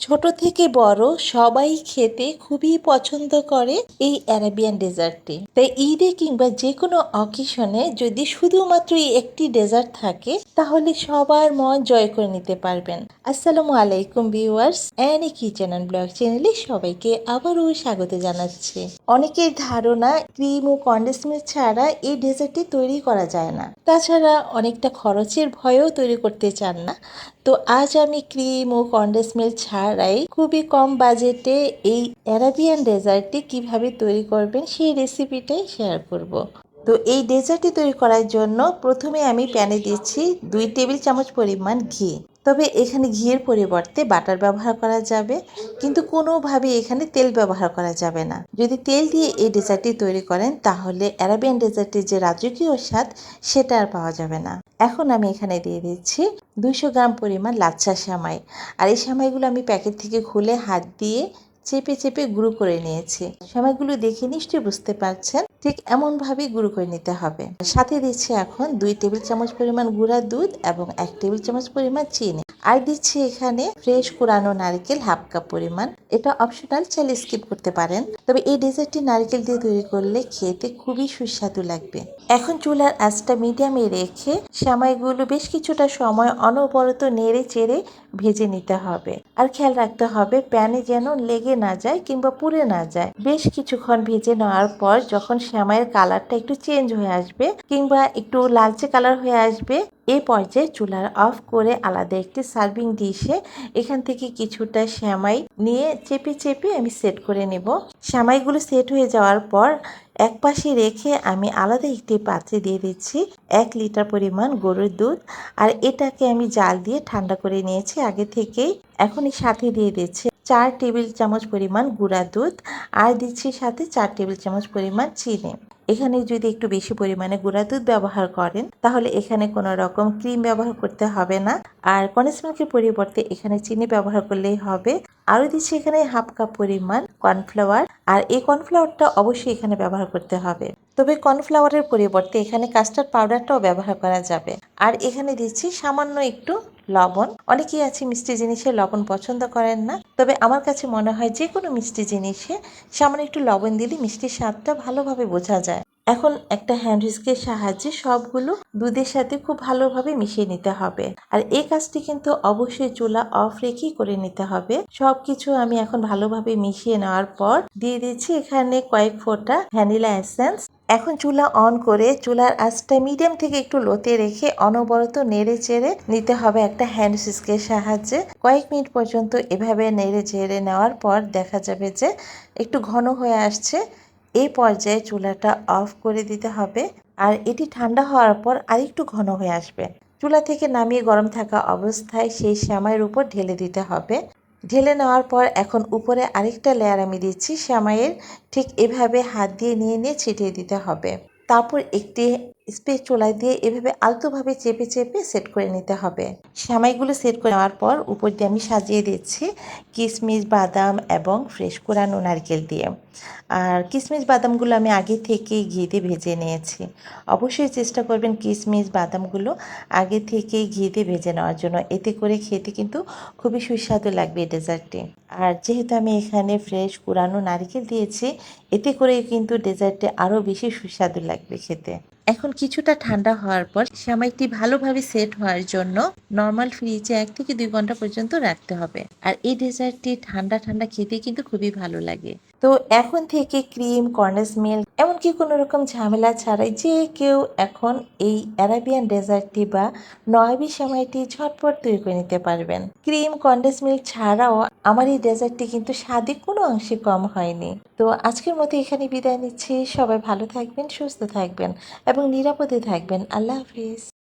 ছোট থেকে বড় সবাই খেতে খুবই পছন্দ করে এই অ্যারাবিয়ান ডেজার্টটি তাই ঈদে কিংবা যে কোনো অকেশনে যদি শুধুমাত্র এই একটি ডেজার্ট থাকে, তাহলে সবার মন জয় করে নিতে পারবেন। আসসালামু আলাইকুম viewers Annie kitchen and blog চ্যানেলে সবাইকে আবারও স্বাগত জানাচ্ছি। অনেকের ধারণা, ক্রিম ও মিল্ক ছাড়া এই ডেজার্টটি তৈরি করা যায় না। তাছাড়া অনেকটা খরচের ভয়েও তৈরি করতে চান না। তো আজ আমি ক্রিম ও কন্ডেন্স মিল্ক ছাড়াই খুবই কম বাজেটে এই অ্যারাবিয়ান ডেজার্টটি কীভাবে তৈরি করবেন সেই রেসিপিটাই শেয়ার করব। তো এই ডেজার্টটি তৈরি করার জন্য প্রথমে আমি প্যানে দিচ্ছি দুই টেবিল চামচ পরিমাণ ঘি তবে এখানে ঘিয়ের পরিবর্তে বাটার ব্যবহার করা যাবে, কিন্তু কোনোভাবে এখানে তেল ব্যবহার করা যাবে না। যদি তেল দিয়ে এই ডেজার্টটি তৈরি করেন, তাহলে অ্যারাবিয়ান ডেজার্টের যে রাজকীয় স্বাদ, সেটা আর পাওয়া যাবে না। এখন আমি এখানে দিয়ে দিচ্ছি দুইশো গ্রাম পরিমাণ লাচ্ছা সামাই। আর এই সেমাইগুলো আমি প্যাকেট থেকে খুলে হাত দিয়ে চেপে চেপে গুঁড়ো করে নিয়েছি। সেমাইগুলো দেখে নিশ্চয়ই বুঝতে পারছেন। ঠিক এমনভাবেই গুঁড়ো করে নিতে হবে। সাথে দিচ্ছি এখন দুই টেবিল চামচ পরিমাণ গুঁড়া দুধ এবং এক টেবিল চামচ পরিমাণ চিনি। আর দিচ্ছি এখানে ফ্রেশ কোরানো নারকেল হাফ কাপ পরিমাণ। এটা অপশনাল, চাইলে স্কিপ করতে পারেন। তবে এই ডেজার্টটি নারকেল দিয়ে তৈরি করলে খেতে খুবই সুস্বাদু লাগবে। এখন চুলার আঁচটা মিডিয়ামে রেখে সেমাইগুলো বেশ কিছুটা সময় অনবরত নেড়ে চেড়ে ভেজে নিতে হবে। আর খেয়াল রাখতে হবে, প্যানে যেন লেগে না যায় কিংবা পুড়ে না যায়। বেশ কিছুক্ষণ ভেজে নেওয়ার পর যখন সেমাইয়ের কালারটা একটু চেঞ্জ হয়ে আসবে কিংবা একটু লালচে কালার হয়ে আসবে এই পর্যায়ে চুলার অফ করে আলাদা একটি সার্ভিং ডিশে এখান থেকে কিছুটা শ্যামাই নিয়ে চেপে চেপে আমি সেট করে নেব। শ্যামাইগুলো সেট হয়ে যাওয়ার পর এক পাশে রেখে আমি আলাদা একটি পাত্রে দিয়ে দিচ্ছি এক লিটার পরিমাণ গরুর দুধ আর এটাকে আমি জাল দিয়ে ঠান্ডা করে নিয়েছি, আগে থেকেই এখনই সাথে দিয়ে দিচ্ছি। চার টেবিল চামচ পরিমাণ গুঁড়া দুধ আর দিচ্ছি সাথে চার টেবিল চামচ পরিমাণ চিনি। এখানে যদি একটু বেশি পরিমাণে গুঁড়া দুধ ব্যবহার করেন, তাহলে এখানে কোনো রকম ক্রিম ব্যবহার করতে হবে না। আর কনেস মিল্কের পরিবর্তে এখানে চিনি ব্যবহার করলেই হবে। আরও দিচ্ছি এখানে হাফ কাপ পরিমাণ কর্নফ্লাওয়ার। আর এই কর্নফ্লাওয়ারটা অবশ্যই এখানে ব্যবহার করতে হবে। তবে কর্নফ্লাওয়ারের পরিবর্তে এখানে কাস্টার্ড পাউডারটাও ব্যবহার করা যাবে। আর এখানে দিচ্ছি সামান্য একটু লবণ। অনেকেই আছে মিষ্টি জিনিসে লবণ পছন্দ করেন না। তবে আমার কাছে মনে হয় যে কোনো মিষ্টি জিনিসে সামান্য একটু লবণ দিলে মিষ্টির স্বাদটা ভালোভাবে বোঝা যায়। এখন একটা হ্যান্ড হুইস্কের সাহায্যে সবগুলো দুধের সাথে খুব ভালোভাবে মিশিয়ে নিতে হবে। আর এই কাজটি কিন্তু অবশ্যই চুলা অফ রেখেই করে নিতে হবে। সবকিছু আমি এখন ভালোভাবে মিশিয়ে নেওয়ার পর দিয়ে দিচ্ছি এখানে কয়েক ফোঁটা ভ্যানিলা এসেন্স এখন চুলা অন করে চুলার আঁচটা মিডিয়াম থেকে একটু লোতে রেখে অনবরত নেড়ে চেড়ে নিতে হবে একটা হ্যান্ড সুইচকের সাহায্যে। কয়েক মিনিট পর্যন্ত এভাবে নেড়ে চেড়ে নেওয়ার পর দেখা যাবে যে একটু ঘন হয়ে আসছে। এই পর্যায়ে চুলাটা অফ করে দিতে হবে আর এটি ঠান্ডা হওয়ার পর আরেকটু ঘন হয়ে আসবে। চুলা থেকে নামিয়ে গরম থাকা অবস্থায় সেই শ্যামাইয়ের উপর ঢেলে দিতে হবে। ঢেলে নেওয়ার পর এখন উপরে আরেকটা লেয়ার আমি দিচ্ছি। শ্যামাইয়ের ঠিক এভাবে হাত দিয়ে নিয়ে নিয়ে ছিটিয়ে দিতে হবে। তারপর একটি স্পেস চোলাই দিয়ে এভাবে আলতোভাবে চেপে চেপে সেট করে নিতে হবে। সামাইগুলো সেট করে নেওয়ার পর উপর দিয়ে আমি সাজিয়ে দিচ্ছি কিশমিশ বাদাম এবং ফ্রেশ কোরানো নারকেল দিয়ে। আর কিশমিশ বাদামগুলো আমি আগে থেকেই ঘি দিয়ে ভেজে নিয়েছি। অবশ্যই চেষ্টা করবেন কিশমিশ বাদামগুলো আগে থেকেই ঘি দিয়ে ভেজে নেওয়ার জন্য। এতে করে খেতে কিন্তু খুবই সুস্বাদু লাগবে ডেজার্টটি। আর যেহেতু আমি এখানে ফ্রেশ কুরানো নারকেল দিয়েছি, এতে করে কিন্তু ডেজার্টে আরও বেশি সুস্বাদু লাগবে খেতে। এখন কিছুটা ঠান্ডা হওয়ার পর সামাইটি ভালোভাবে সেট হওয়ার জন্য নর্মাল ফ্রিজে এক থেকে দুই ঘণ্টা পর্যন্ত রাখতে হবে। আর এই ডেজার্টটি ঠান্ডা ঠান্ডা খেতে কিন্তু খুবই ভালো লাগে। তো এখন থেকে ক্রিম, কর্নেস মিল্ক, এমনকি কোনো রকম ঝামেলা ছাড়াই যে কেউ এখন এই অ্যারাবিয়ান ডেজার্টটি বা নয়াবি সময়টি ঝটপট তৈরি করে নিতে পারবেন। ক্রিম কন্ডেন্স মিল্ক ছাড়াও আমার এই ডেজার্টটি কিন্তু স্বাদে কোনো অংশে কম হয়নি। তো আজকের মতো এখানে বিদায় নিচ্ছি। সবাই ভালো থাকবেন, সুস্থ থাকবেন এবং নিরাপদে থাকবেন। আল্লাহ হাফিজ।